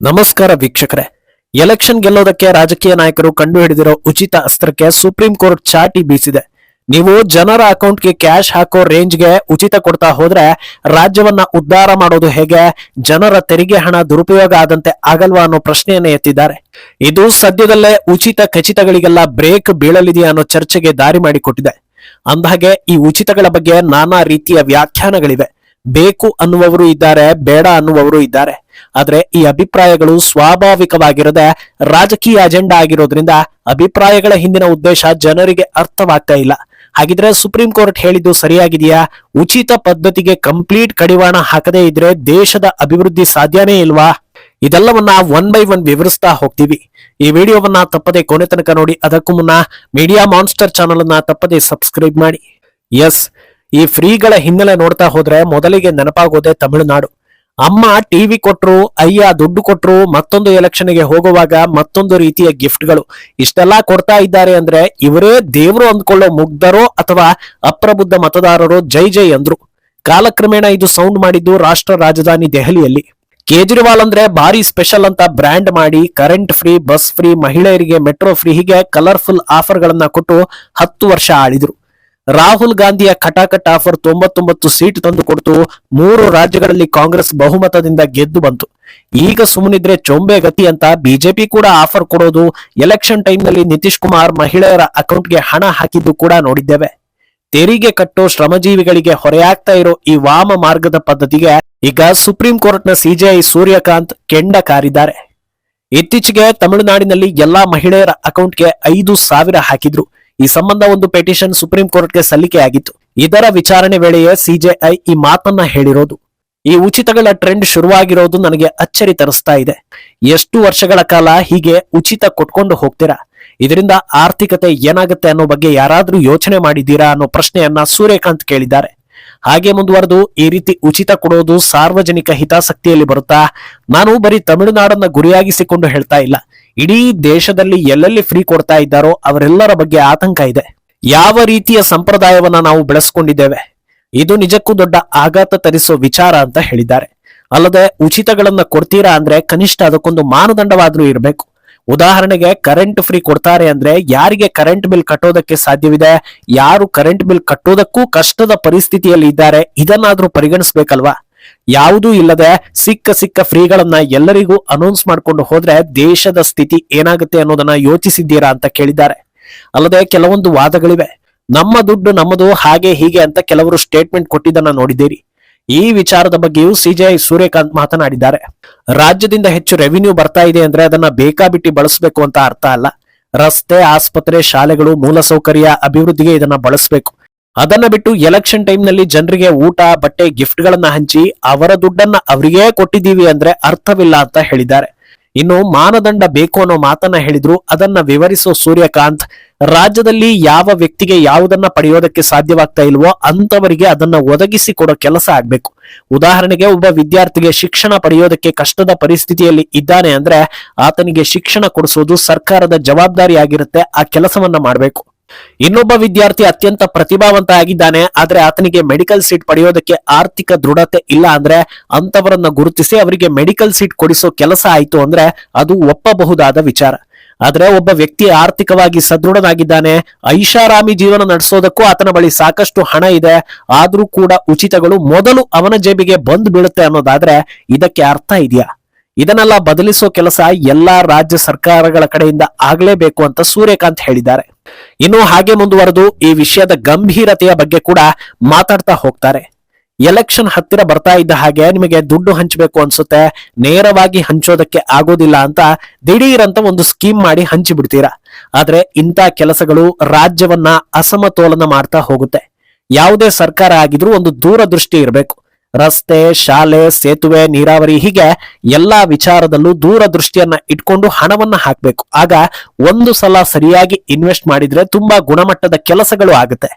ನಮಸ್ಕಾರ ವೀಕ್ಷಕರೇ. ಎಲೆಕ್ಷನ್ ಗೆಲ್ಲೋದಕ್ಕೆ ರಾಜಕೀಯ ನಾಯಕರು ಕಂಡುಹಿಡಿದಿರೋ ಉಚಿತ ಅಸ್ತ್ರಕ್ಕೆ ಸುಪ್ರೀಂ ಕೋರ್ಟ್ ಚಾಟಿ ಬೀಸಿದೆ. ನೀವು ಜನರ ಅಕೌಂಟ್ಗೆ ಕ್ಯಾಶ್ ಹಾಕೋ ರೇಂಜ್ಗೆ ಉಚಿತ ಕೊಡ್ತಾ ಹೋದ್ರೆ ರಾಜ್ಯವನ್ನ ಉದ್ಧಾರ ಮಾಡೋದು ಹೇಗೆ, ಜನರ ತೆರಿಗೆ ಹಣ ದುರುಪಯೋಗ ಆದಂತೆ ಆಗಲ್ವಾ ಅನ್ನೋ ಪ್ರಶ್ನೆಯನ್ನು ಎತ್ತಿದ್ದಾರೆ. ಇದು ಸದ್ಯದಲ್ಲೇ ಉಚಿತ ಖಚಿತಗಳಿಗೆಲ್ಲ ಬ್ರೇಕ್ ಬೀಳಲಿದೆಯಾ ಅನ್ನೋ ಚರ್ಚೆಗೆ ದಾರಿ ಮಾಡಿಕೊಟ್ಟಿದೆ. ಅಂದಹಾಗೆ ಈ ಉಚಿತಗಳ ಬಗ್ಗೆ ನಾನಾ ರೀತಿಯ ವ್ಯಾಖ್ಯಾನಗಳಿವೆ. ಬೇಕು ಅನ್ನುವರು ಇದ್ದಾರೆ, ಬೇಡ ಅನ್ನುವರು ಇದ್ದಾರೆ. ಆದ್ರೆ ಈ ಅಭಿಪ್ರಾಯಗಳು ಸ್ವಾಭಾವಿಕವಾಗಿರದೆ ರಾಜಕೀಯ ಅಜೆಂಡಾ ಆಗಿರೋದ್ರಿಂದ ಅಭಿಪ್ರಾಯಗಳ ಹಿಂದಿನ ಉದ್ದೇಶ ಜನರಿಗೆ ಅರ್ಥವಾಗ್ತಾ ಇಲ್ಲ. ಹಾಗಿದ್ರೆ ಸುಪ್ರೀಂ ಕೋರ್ಟ್ ಹೇಳಿದ್ದು ಸರಿಯಾಗಿದೆಯಾ? ಉಚಿತ ಪದ್ಧತಿಗೆ ಕಂಪ್ಲೀಟ್ ಕಡಿವಾಣ ಹಾಕದೇ ಇದ್ರೆ ದೇಶದ ಅಭಿವೃದ್ಧಿ ಸಾಧ್ಯನೇ ಇಲ್ವಾ? ಇದೆಲ್ಲವನ್ನ ಒನ್ ಬೈ ಒನ್ ವಿವರಿಸ್ತಾ ಹೋಗ್ತೀವಿ. ಈ ವಿಡಿಯೋವನ್ನ ತಪ್ಪದೆ ಕೊನೆ ತನಕ ನೋಡಿ, ಅದಕ್ಕೂ ಮುನ್ನ ಮೀಡಿಯಾ ಮಾನ್ಸ್ಟರ್ ಚಾನಲ್ ಅನ್ನ ತಪ್ಪದೆ ಸಬ್ಸ್ಕ್ರೈಬ್ ಮಾಡಿ. ಎಸ್ ಈ ಫ್ರೀಗಳ ಹಿನ್ನೆಲೆ ನೋಡ್ತಾ ಹೋದ್ರೆ ಮೊದಲಿಗೆ ನೆನಪಾಗೋದೆ ತಮಿಳುನಾಡು. ಅಮ್ಮ ಟಿವಿ ಕೊಟ್ರು, ಅಯ್ಯ ದುಡ್ಡು ಕೊಟ್ರು, ಮತ್ತೊಂದು ಎಲೆಕ್ಷನ್ಗೆ ಹೋಗುವಾಗ ಮತ್ತೊಂದು ರೀತಿಯ ಗಿಫ್ಟ್ಗಳು. ಇಷ್ಟೆಲ್ಲಾ ಕೊಡ್ತಾ ಇದ್ದಾರೆ ಅಂದ್ರೆ ಇವರೇ ದೇವರು ಅಂದ್ಕೊಳ್ಳೋ ಮುಗ್ಧರೋ ಅಥವಾ ಅಪ್ರಬುದ್ಧ ಮತದಾರರು ಜೈ ಜೈ ಅಂದ್ರು. ಕಾಲಕ್ರಮೇಣ ಇದು ಸೌಂಡ್ ಮಾಡಿದ್ದು ರಾಷ್ಟ್ರ ರಾಜಧಾನಿ ದೆಹಲಿಯಲ್ಲಿ. ಕೇಜ್ರಿವಾಲ್ ಅಂದ್ರೆ ಭಾರಿ ಸ್ಪೆಷಲ್ ಅಂತ ಬ್ರ್ಯಾಂಡ್ ಮಾಡಿ ಕರೆಂಟ್ ಫ್ರೀ, ಬಸ್ ಫ್ರೀ, ಮಹಿಳೆಯರಿಗೆ ಮೆಟ್ರೋ ಫ್ರೀ ಹೀಗೆ ಕಲರ್ಫುಲ್ ಆಫರ್ ಗಳನ್ನ ಕೊಟ್ಟು ಹತ್ತು ವರ್ಷ ಆಳಿದ್ರು. ರಾಹುಲ್ ಗಾಂಧಿಯ ಕಟಾಕಟ್ ಆಫರ್ ತೊಂಬತ್ತೊಂಬತ್ತು ಸೀಟ್ ತಂದು ಕೊಡ್ತು ಮೂರು ರಾಜ್ಯಗಳಲ್ಲಿ ಕಾಂಗ್ರೆಸ್ ಬಹುಮತದಿಂದ ಗೆದ್ದು ಬಂತು. ಈಗ ಸುಮ್ಮನಿದ್ರೆ ಚೊಂಬೆ ಗತಿ ಅಂತ ಬಿಜೆಪಿ ಕೂಡ ಆಫರ್ ಕೊಡೋದು ಎಲೆಕ್ಷನ್ ಟೈಮ್ನಲ್ಲಿ ನಿತೀಶ್ ಕುಮಾರ್ ಮಹಿಳೆಯರ ಅಕೌಂಟ್ಗೆ ಹಣ ಹಾಕಿದ್ದು ಕೂಡ ನೋಡಿದ್ದೇವೆ. ತೆರಿಗೆ ಕಟ್ಟೋ ಶ್ರಮಜೀವಿಗಳಿಗೆ ಹೊರೆಯಾಗ್ತಾ ಇರೋ ಈ ವಾಮ ಮಾರ್ಗದ ಪದ್ಧತಿಗೆ ಈಗ ಸುಪ್ರೀಂ ಕೋರ್ಟ್ನ ಸಿಜೆಐ ಸೂರ್ಯಕಾಂತ್ ಕೆಂಡ ಕಾರಿದ್ದಾರೆ. ಇತ್ತೀಚೆಗೆ ತಮಿಳುನಾಡಿನಲ್ಲಿ ಎಲ್ಲಾ ಮಹಿಳೆಯರ ಅಕೌಂಟ್ಗೆ ಐದು ಸಾವಿರ ಹಾಕಿದ್ರು. ಈ ಸಂಬಂಧ ಒಂದು ಪೆಟಿಷನ್ ಸುಪ್ರೀಂ ಕೋರ್ಟ್ಗೆ ಸಲ್ಲಿಕೆಯಾಗಿತ್ತು ಇದರ ವಿಚಾರಣೆ ವೇಳೆಯೇ ಸಿಜೆಐ ಈ ಮಾತನ್ನ ಹೇಳಿರೋದು. ಈ ಉಚಿತಗಳ ಟ್ರೆಂಡ್ ಶುರುವಾಗಿರೋದು ನನಗೆ ಅಚ್ಚರಿ ತರಿಸ್ತಾ ಇದೆ. ಎಷ್ಟು ವರ್ಷಗಳ ಕಾಲ ಹೀಗೆ ಉಚಿತ ಕೊಟ್ಕೊಂಡು ಹೋಗ್ತೀರಾ? ಇದರಿಂದ ಆರ್ಥಿಕತೆ ಏನಾಗುತ್ತೆ ಅನ್ನೋ ಬಗ್ಗೆ ಯಾರಾದ್ರೂ ಯೋಚನೆ ಮಾಡಿದ್ದೀರಾ ಅನ್ನೋ ಪ್ರಶ್ನೆಯನ್ನ ಸೂರ್ಯಕಾಂತ್ ಕೇಳಿದ್ದಾರೆ. ಹಾಗೆ ಮುಂದುವರೆದು ಈ ರೀತಿ ಉಚಿತ ಕೊಡೋದು ಸಾರ್ವಜನಿಕ ಹಿತಾಸಕ್ತಿಯಲ್ಲಿ ಬರುತ್ತಾ? ನಾನು ಬರೀ ತಮಿಳುನಾಡನ್ನ ಗುರಿಯಾಗಿಸಿಕೊಂಡು ಹೇಳ್ತಾ ಇಲ್ಲ. ಇಡೀ ದೇಶದಲ್ಲಿ ಎಲ್ಲೆಲ್ಲಿ ಫ್ರೀ ಕೊಡ್ತಾ ಇದ್ದಾರೋ ಅವರೆಲ್ಲರ ಬಗ್ಗೆ ಆತಂಕ ಇದೆ. ಯಾವ ರೀತಿಯ ಸಂಪ್ರದಾಯವನ್ನ ನಾವು ಬೆಳೆಸ್ಕೊಂಡಿದ್ದೇವೆ? ಇದು ನಿಜಕ್ಕೂ ದೊಡ್ಡ ಆಘಾತ ತರಿಸೋ ವಿಚಾರ ಅಂತ ಹೇಳಿದ್ದಾರೆ. ಅಲ್ಲದೆ ಉಚಿತಗಳನ್ನ ಕೊಡ್ತೀರಾ ಅಂದ್ರೆ ಕನಿಷ್ಠ ಅದಕ್ಕೊಂದು ಮಾನದಂಡವಾದ್ರೂ ಇರಬೇಕು. ಉದಾಹರಣೆಗೆ ಕರೆಂಟ್ ಫ್ರೀ ಕೊಡ್ತಾರೆ ಅಂದ್ರೆ ಯಾರಿಗೆ ಕರೆಂಟ್ ಬಿಲ್ ಕಟ್ಟೋದಕ್ಕೆ ಸಾಧ್ಯವಿದೆ? ಯಾರು ಕರೆಂಟ್ ಬಿಲ್ ಕಟ್ಟೋದಕ್ಕೂ ಕಷ್ಟದ ಪರಿಸ್ಥಿತಿಯಲ್ಲಿ ಇದ್ದಾರೆ? ಇದನ್ನಾದ್ರೂ ಪರಿಗಣಿಸ್ಬೇಕಲ್ವಾ? ಯಾವುದೂ ಇಲ್ಲದೆ ಸಿಕ್ಕ ಸಿಕ್ಕ ಫ್ರೀಗಳನ್ನ ಎಲ್ಲರಿಗೂ ಅನೌನ್ಸ್ ಮಾಡ್ಕೊಂಡು ಹೋದ್ರೆ ದೇಶದ ಸ್ಥಿತಿ ಏನಾಗುತ್ತೆ ಅನ್ನೋದನ್ನ ಯೋಚಿಸಿದ್ದೀರಾ ಅಂತ ಕೇಳಿದ್ದಾರೆ. ಅಲ್ಲದೆ ಕೆಲವೊಂದು ವಾದಗಳಿವೆ. ನಮ್ಮ ದುಡ್ಡು ನಮ್ಮದು, ಹಾಗೆ ಹೀಗೆ ಅಂತ ಕೆಲವರು ಸ್ಟೇಟ್ಮೆಂಟ್ ಕೊಟ್ಟಿದ್ದನ್ನ ನೋಡಿದ್ದೀರಿ. ಈ ವಿಚಾರದ ಬಗ್ಗೆಯೂ ಸಿಜೆಐ ಸೂರ್ಯಕಾಂತ್ ಮಾತನಾಡಿದ್ದಾರೆ. ರಾಜ್ಯದಿಂದ ಹೆಚ್ಚು ರೆವಿನ್ಯೂ ಬರ್ತಾ ಇದೆ ಅಂದ್ರೆ ಅದನ್ನ ಬೇಕಾಬಿಟ್ಟಿ ಬಳಸಬೇಕು ಅಂತ ಅರ್ಥ ಅಲ್ಲ. ರಸ್ತೆ, ಆಸ್ಪತ್ರೆ, ಶಾಲೆಗಳು, ಮೂಲಸೌಕರ್ಯ, ಅಭಿವೃದ್ಧಿಗೆ ಇದನ್ನ ಬಳಸಬೇಕು. ಅದನ್ನ ಬಿಟ್ಟು ಎಲೆಕ್ಷನ್ ಟೈಮ್ನಲ್ಲಿ ಜನರಿಗೆ ಊಟ, ಬಟ್ಟೆ ಗಿಫ್ಟ್ ಗಳನ್ನ ಹಂಚಿ ಅವರ ದುಡ್ಡನ್ನ ಅವರಿಗೇ ಕೊಟ್ಟಿದ್ದೀವಿ ಅಂದ್ರೆ ಅರ್ಥವಿಲ್ಲ ಅಂತ ಹೇಳಿದ್ದಾರೆ. ಇನ್ನು ಮಾನದಂಡ ಬೇಕು ಅನ್ನೋ ಮಾತನ್ನ ಹೇಳಿದ್ರು. ಅದನ್ನ ವಿವರಿಸೋ ಸೂರ್ಯಕಾಂತ್, ರಾಜ್ಯದಲ್ಲಿ ಯಾವ ವ್ಯಕ್ತಿಗೆ ಯಾವುದನ್ನ ಪಡೆಯೋದಕ್ಕೆ ಸಾಧ್ಯವಾಗ್ತಾ ಇಲ್ವೋ ಅಂತವರಿಗೆ ಅದನ್ನ ಒದಗಿಸಿ ಕೊಡೋ ಕೆಲಸ ಆಗ್ಬೇಕು. ಉದಾಹರಣೆಗೆ ಒಬ್ಬ ವಿದ್ಯಾರ್ಥಿಗೆ ಶಿಕ್ಷಣ ಪಡೆಯೋದಕ್ಕೆ ಕಷ್ಟದ ಪರಿಸ್ಥಿತಿಯಲ್ಲಿ ಇದ್ದಾನೆ ಅಂದ್ರೆ ಆತನಿಗೆ ಶಿಕ್ಷಣ ಕೊಡಿಸೋದು ಸರ್ಕಾರದ ಜವಾಬ್ದಾರಿ ಆಗಿರುತ್ತೆ ಆ ಕೆಲಸವನ್ನ ಮಾಡಬೇಕು. ಇನ್ನೊಬ್ಬ ವಿದ್ಯಾರ್ಥಿ ಅತ್ಯಂತ ಪ್ರತಿಭಾವಂತ ಆಗಿದ್ದಾನೆ, ಆದ್ರೆ ಆತನಿಗೆ ಮೆಡಿಕಲ್ ಸೀಟ್ ಪಡೆಯೋದಕ್ಕೆ ಆರ್ಥಿಕ ದೃಢತೆ ಇಲ್ಲ ಅಂದ್ರೆ ಅಂತವರನ್ನ ಗುರುತಿಸಿ ಅವರಿಗೆ ಮೆಡಿಕಲ್ ಸೀಟ್ ಕೊಡಿಸೋ ಕೆಲಸ ಆಯ್ತು ಅಂದ್ರೆ ಅದು ಒಪ್ಪಬಹುದಾದ ವಿಚಾರ. ಆದ್ರೆ ಒಬ್ಬ ವ್ಯಕ್ತಿ ಆರ್ಥಿಕವಾಗಿ ಸದೃಢನಾಗಿದ್ದಾನೆ ಐಷಾರಾಮಿ ಜೀವನ ನಡೆಸೋದಕ್ಕೂ ಆತನ ಬಳಿ ಸಾಕಷ್ಟು ಹಣ ಇದೆ, ಆದ್ರೂ ಕೂಡ ಉಚಿತಗಳು ಮೊದಲು ಅವನ ಜೇಬಿಗೆ ಬಂದು ಬೀಳುತ್ತೆ ಅನ್ನೋದಾದ್ರೆ ಇದಕ್ಕೆ ಅರ್ಥ ಇದೆಯಾ? ಇದನ್ನೆಲ್ಲ ಬದಲಿಸೋ ಕೆಲಸ ಎಲ್ಲಾ ರಾಜ್ಯ ಸರ್ಕಾರಗಳ ಕಡೆಯಿಂದ ಆಗ್ಲೇಬೇಕು ಅಂತ ಸೂರ್ಯಕಾಂತ್ ಹೇಳಿದ್ದಾರೆ. ಇನ್ನು ಹಾಗೆ ಮುಂದುವರೆದು ಈ ವಿಷಯದ ಗಂಭೀರತೆಯ ಬಗ್ಗೆ ಕೂಡ ಮಾತಾಡ್ತಾ ಹೋಗ್ತಾರೆ. ಎಲೆಕ್ಷನ್ ಹತ್ತಿರ ಬರ್ತಾ ಇದ್ದ ಹಾಗೆ ನಿಮಗೆ ದುಡ್ಡು ಹಂಚಬೇಕು ಅನ್ಸುತ್ತೆ, ನೇರವಾಗಿ ಹಂಚೋದಕ್ಕೆ ಆಗೋದಿಲ್ಲ ಅಂತ ದಿಢೀರಂತ ಒಂದು ಸ್ಕೀಮ್ ಮಾಡಿ ಹಂಚಿಬಿಡ್ತೀರಾ. ಆದ್ರೆ ಇಂಥ ಕೆಲಸಗಳು ರಾಜ್ಯವನ್ನ ಅಸಮತೋಲನ ಮಾಡ್ತಾ ಹೋಗುತ್ತೆ. ಯಾವುದೇ ಸರ್ಕಾರ ಆಗಿದ್ರೂ ಒಂದು ದೂರದೃಷ್ಟಿ ಇರಬೇಕು. ರಸ್ತೆ, ಶಾಲೆ, ಸೇತುವೆ, ನೀರಾವರಿ ಹೀಗೆ ಎಲ್ಲಾ ವಿಚಾರದಲ್ಲೂ ದೂರದೃಷ್ಟಿಯನ್ನ ಇಟ್ಕೊಂಡು ಹಣವನ್ನ ಹಾಕ್ಬೇಕು. ಆಗ ಒಂದು ಸಲ ಸರಿಯಾಗಿ ಇನ್ವೆಸ್ಟ್ ಮಾಡಿದ್ರೆ ತುಂಬಾ ಗುಣಮಟ್ಟದ ಕೆಲಸಗಳು ಆಗುತ್ತೆ.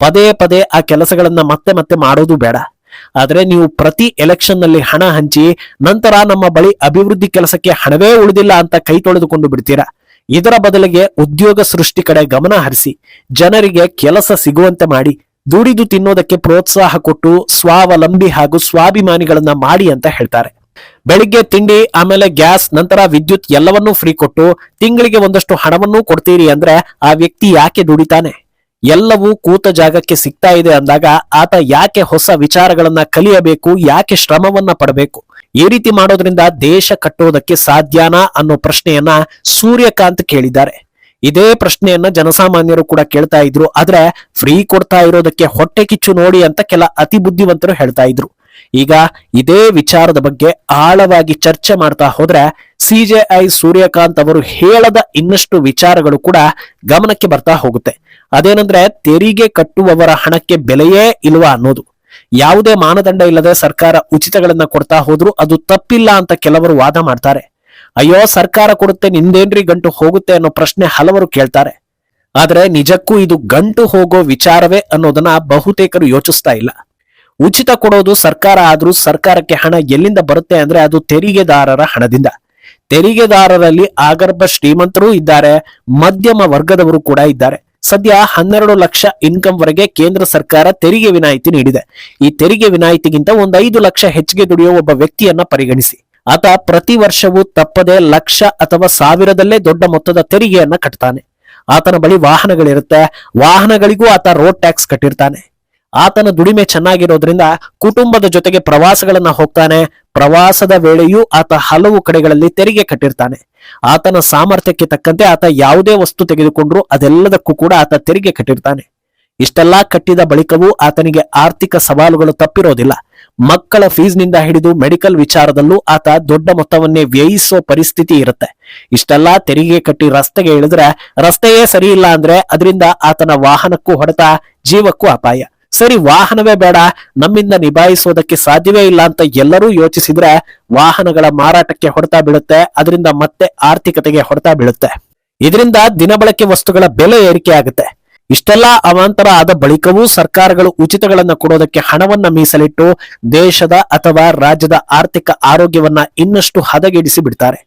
ಪದೇ ಪದೇ ಆ ಕೆಲಸಗಳನ್ನ ಮತ್ತೆ ಮತ್ತೆ ಮಾಡೋದು ಬೇಡ. ಆದರೆ ನೀವು ಪ್ರತಿ ಎಲೆಕ್ಷನ್ನಲ್ಲಿ ಹಣ ಹಂಚಿ, ನಂತರ ನಮ್ಮ ಬಳಿ ಅಭಿವೃದ್ಧಿ ಕೆಲಸಕ್ಕೆ ಹಣವೇ ಉಳಿದಿಲ್ಲ ಅಂತ ಕೈ ತೊಳೆದುಕೊಂಡು ಬಿಡ್ತೀರಾ? ಇದರ ಬದಲಿಗೆ ಉದ್ಯೋಗ ಸೃಷ್ಟಿ ಕಡೆ ಗಮನ ಹರಿಸಿ, ಜನರಿಗೆ ಕೆಲಸ ಸಿಗುವಂತೆ ಮಾಡಿ ದುಡಿದು ತಿನ್ನೋದಕ್ಕೆ ಪ್ರೋತ್ಸಾಹ ಕೊಟ್ಟು ಸ್ವಾವಲಂಬಿ ಹಾಗೂ ಸ್ವಾಭಿಮಾನಿಗಳನ್ನ ಮಾಡಿ ಅಂತ ಹೇಳ್ತಾರೆ. ಬೆಳಿಗ್ಗೆ ತಿಂಡಿ, ಆಮೇಲೆ ಗ್ಯಾಸ್, ನಂತರ ವಿದ್ಯುತ್ ಎಲ್ಲವನ್ನೂ ಫ್ರೀ ಕೊಟ್ಟು ತಿಂಗಳಿಗೆ ಒಂದಷ್ಟು ಹಣವನ್ನೂ ಕೊಡ್ತೀರಿ ಅಂದ್ರೆ ಆ ವ್ಯಕ್ತಿ ಯಾಕೆ ದುಡಿತಾನೆ? ಎಲ್ಲವೂ ಕೂತ ಜಾಗಕ್ಕೆ ಸಿಗ್ತಾ ಇದೆ ಅಂದಾಗ ಆತ ಯಾಕೆ ಹೊಸ ವಿಚಾರಗಳನ್ನ ಕಲಿಯಬೇಕು, ಯಾಕೆ ಶ್ರಮವನ್ನ ಪಡಬೇಕು? ಈ ರೀತಿ ಮಾಡೋದ್ರಿಂದ ದೇಶ ಕಟ್ಟೋದಕ್ಕೆ ಸಾಧ್ಯನಾ ಅನ್ನೋ ಪ್ರಶ್ನೆಯನ್ನ ಸೂರ್ಯಕಾಂತ್ ಕೇಳಿದ್ದಾರೆ. ಇದೇ ಪ್ರಶ್ನೆಯನ್ನ ಜನಸಾಮಾನ್ಯರು ಕೂಡ ಕೇಳ್ತಾ ಇದ್ರು. ಆದ್ರೆ ಫ್ರೀ ಕೊಡ್ತಾ ಇರೋದಕ್ಕೆ ಹೊಟ್ಟೆ ಕಿಚ್ಚು ನೋಡಿ ಅಂತ ಕೆಲ ಅತಿ ಬುದ್ಧಿವಂತರು ಹೇಳ್ತಾ ಇದ್ರು. ಈಗ ಇದೇ ವಿಚಾರದ ಬಗ್ಗೆ ಆಳವಾಗಿ ಚರ್ಚೆ ಮಾಡ್ತಾ ಹೋದ್ರೆ ಸಿಜೆಐ ಸೂರ್ಯಕಾಂತ್ ಅವರು ಹೇಳದ ಇನ್ನಷ್ಟು ವಿಚಾರಗಳು ಕೂಡ ಗಮನಕ್ಕೆ ಬರ್ತಾ ಹೋಗುತ್ತೆ. ಅದೇನಂದ್ರೆ ತೆರಿಗೆ ಕಟ್ಟುವವರ ಹಣಕ್ಕೆ ಬೆಲೆಯೇ ಇಲ್ವಾ ಅನ್ನೋದು. ಯಾವುದೇ ಮಾನದಂಡ ಇಲ್ಲದೆ ಸರ್ಕಾರ ಉಚಿತಗಳನ್ನ ಕೊಡ್ತಾ ಹೋದ್ರು ಅದು ತಪ್ಪಿಲ್ಲ ಅಂತ ಕೆಲವರು ವಾದ ಮಾಡ್ತಾರೆ. ಅಯ್ಯೋ, ಸರ್ಕಾರ ಕೊಡುತ್ತೆ, ನಿಂದೇನ್ರಿ ಗಂಟು ಹೋಗುತ್ತೆ ಅನ್ನೋ ಪ್ರಶ್ನೆ ಹಲವರು ಕೇಳ್ತಾರೆ. ಆದರೆ ನಿಜಕ್ಕೂ ಇದು ಗಂಟು ಹೋಗೋ ವಿಚಾರವೇ ಅನ್ನೋದನ್ನ ಬಹುತೇಕರು ಯೋಚಿಸ್ತಾ ಇಲ್ಲ. ಉಚಿತ ಕೊಡೋದು ಸರ್ಕಾರ, ಆದ್ರೂ ಸರ್ಕಾರಕ್ಕೆ ಹಣ ಎಲ್ಲಿಂದ ಬರುತ್ತೆ ಅಂದ್ರೆ ಅದು ತೆರಿಗೆದಾರರ ಹಣದಿಂದ. ತೆರಿಗೆದಾರರಲ್ಲಿ ಆಗರ್ಭ ಶ್ರೀಮಂತರೂ ಇದ್ದಾರೆ, ಮಧ್ಯಮ ವರ್ಗದವರು ಕೂಡ ಇದ್ದಾರೆ. ಸದ್ಯ ಹನ್ನೆರಡು ಲಕ್ಷ ಇನ್ಕಮ್ ವರೆಗೆ ಕೇಂದ್ರ ಸರ್ಕಾರ ತೆರಿಗೆ ವಿನಾಯಿತಿ ನೀಡಿದೆ. ಈ ತೆರಿಗೆ ವಿನಾಯಿತಿಗಿಂತ ಒಂದು ಐದು ಲಕ್ಷ ಹೆಚ್ಚಿಗೆ ದುಡಿಯುವ ಒಬ್ಬ ವ್ಯಕ್ತಿಯನ್ನ ಪರಿಗಣಿಸಿ. ಆತ ಪ್ರತಿ ವರ್ಷವೂ ತಪ್ಪದೆ ಲಕ್ಷ ಅಥವಾ ಸಾವಿರದಲ್ಲೇ ದೊಡ್ಡ ಮೊತ್ತದ ತೆರಿಗೆಯನ್ನ ಕಟ್ತಾನೆ. ಆತನ ಬಳಿ ವಾಹನಗಳಿರುತ್ತೆ. ವಾಹನಗಳಿಗೂ ಆತ ರೋಡ್ ಟ್ಯಾಕ್ಸ್ ಕಟ್ಟಿರ್ತಾನೆ. ಆತನ ದುಡಿಮೆ ಚೆನ್ನಾಗಿರೋದ್ರಿಂದ ಕುಟುಂಬದ ಜೊತೆಗೆ ಪ್ರವಾಸಗಳನ್ನ ಹೋಗ್ತಾನೆ. ಪ್ರವಾಸದ ವೇಳೆಯೂ ಆತ ಹಲವು ಕಡೆಗಳಲ್ಲಿ ತೆರಿಗೆ ಕಟ್ಟಿರ್ತಾನೆ. ಆತನ ಸಾಮರ್ಥ್ಯಕ್ಕೆ ತಕ್ಕಂತೆ ಆತ ಯಾವುದೇ ವಸ್ತು ತೆಗೆದುಕೊಂಡ್ರು ಅದೆಲ್ಲದಕ್ಕೂ ಕೂಡ ಆತ ತೆರಿಗೆ ಕಟ್ಟಿರ್ತಾನೆ. ಇಷ್ಟೆಲ್ಲಾ ಕಟ್ಟಿದ ಬಳಿಕವೂ ಆತನಿಗೆ ಆರ್ಥಿಕ ಸವಾಲುಗಳು ತಪ್ಪಿರೋದಿಲ್ಲ. ಮಕ್ಕಳ ಫೀಸ್ನಿಂದ ಹಿಡಿದು ಮೆಡಿಕಲ್ ವಿಚಾರದಲ್ಲೂ ಆತ ದೊಡ್ಡ ಮೊತ್ತವನ್ನೇ ವ್ಯಯಿಸೋ ಪರಿಸ್ಥಿತಿ ಇರುತ್ತೆ. ಇಷ್ಟೆಲ್ಲಾ ತೆರಿಗೆ ಕಟ್ಟಿ ರಸ್ತೆಗೆ ಇಳಿದ್ರೆ ರಸ್ತೆಯೇ ಸರಿ ಇಲ್ಲ ಅಂದ್ರೆ ಅದರಿಂದ ಆತನ ವಾಹನಕ್ಕೂ ಹೊಡೆತ ಜೀವಕ್ಕೂ ಅಪಾಯ. ಸರಿ, ವಾಹನವೇ ಬೇಡ, ನಮ್ಮಿಂದ ನಿಭಾಯಿಸೋದಕ್ಕೆ ಸಾಧ್ಯವೇ ಇಲ್ಲ ಅಂತ ಎಲ್ಲರೂ ಯೋಚಿಸಿದ್ರೆ ವಾಹನಗಳ ಮಾರಾಟಕ್ಕೆ ಹೊಡೆತ ಬೀಳುತ್ತೆ, ಅದರಿಂದ ಮತ್ತೆ ಆರ್ಥಿಕತೆಗೆ ಹೊಡೆತ ಬೀಳುತ್ತೆ. ಇದರಿಂದ ದಿನಬಳಕೆ ವಸ್ತುಗಳ ಬೆಲೆ ಏರಿಕೆ ಆಗುತ್ತೆ. ಇಷ್ಟೆಲ್ಲ ಅವಾಂತರ ಆದ ಬಳಿಕವೂ ಸರ್ಕಾರಗಳು ಉಚಿತಗಳನ್ನು ಕೊಡೋದಕ್ಕೆ ಹಣವನ್ನ ಮೀಸಲಿಟ್ಟು ದೇಶದ ಅಥವಾ ರಾಜ್ಯದ ಆರ್ಥಿಕ ಆರೋಗ್ಯವನ್ನ ಇನ್ನಷ್ಟು ಹದಗೆಡಿಸಿ ಬಿಡ್ತಾರೆ.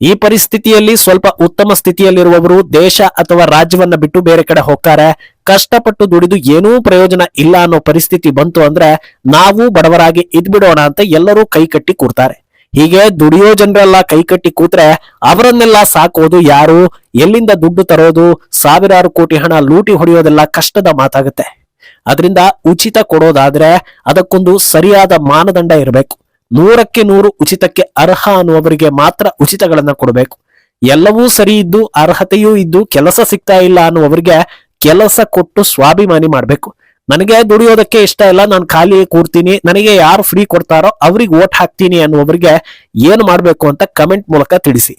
ಈ ಪರಿಸ್ಥಿತಿಯಲ್ಲಿ ಸ್ವಲ್ಪ ಉತ್ತಮ ಸ್ಥಿತಿಯಲ್ಲಿರುವವರು ದೇಶ ಅಥವಾ ರಾಜ್ಯವನ್ನ ಬಿಟ್ಟು ಬೇರೆ ಕಡೆ ಹೋಗ್ತಾರೆ. ಕಷ್ಟಪಟ್ಟು ದುಡಿದು ಏನೂ ಪ್ರಯೋಜನ ಇಲ್ಲ ಅನ್ನೋ ಪರಿಸ್ಥಿತಿ ಬಂತು ಅಂದ್ರೆ ನಾವು ಬಡವರಾಗಿ ಇದ್ಬಿಡೋಣ ಅಂತ ಎಲ್ಲರೂ ಕೈ ಕಟ್ಟಿ ಕೂರ್ತಾರೆ. ಹೀಗೆ ದುಡಿಯೋ ಜನರೆಲ್ಲ ಕೈ ಕಟ್ಟಿ ಕೂತ್ರೆ ಅವರನ್ನೆಲ್ಲ ಸಾಕೋದು ಯಾರು? ಎಲ್ಲಿಂದ ದುಡ್ಡು ತರೋದು? ಸಾವಿರಾರು ಕೋಟಿ ಹಣ ಲೂಟಿ ಹೊಡೆಯೋದೆಲ್ಲ ಕಷ್ಟದ ಮಾತಾಗುತ್ತೆ. ಅದರಿಂದ ಉಚಿತ ಕೊಡೋದಾದ್ರೆ ಅದಕ್ಕೊಂದು ಸರಿಯಾದ ಮಾನದಂಡ ಇರಬೇಕು. ನೂರಕ್ಕೆ ನೂರು ಉಚಿತಕ್ಕೆ ಅರ್ಹ ಅನ್ನುವವರಿಗೆ ಮಾತ್ರ ಉಚಿತಗಳನ್ನ ಕೊಡಬೇಕು. ಎಲ್ಲವೂ ಸರಿ ಇದ್ದು ಅರ್ಹತೆಯೂ ಇದ್ದು ಕೆಲಸ ಸಿಗ್ತಾ ಇಲ್ಲ ಅನ್ನುವವರಿಗೆ ಕೆಲಸ ಕೊಟ್ಟು ಸ್ವಾಭಿಮಾನಿ ಮಾಡ್ಬೇಕು. ನನಗೆ ದುಡಿಯೋದಕ್ಕೆ ಇಷ್ಟ ಇಲ್ಲ, ನಾನು ಖಾಲಿ ಕೂರ್ತೀನಿ, ನನಗೆ ಯಾರು ಫ್ರೀ ಕೊಡ್ತಾರೋ ಅವ್ರಿಗೆ ಓಟ್ ಹಾಕ್ತೀನಿ ಅನ್ನುವವರಿಗೆ ಏನು ಮಾಡಬೇಕು ಅಂತ ಕಮೆಂಟ್ ಮೂಲಕ ತಿಳಿಸಿ.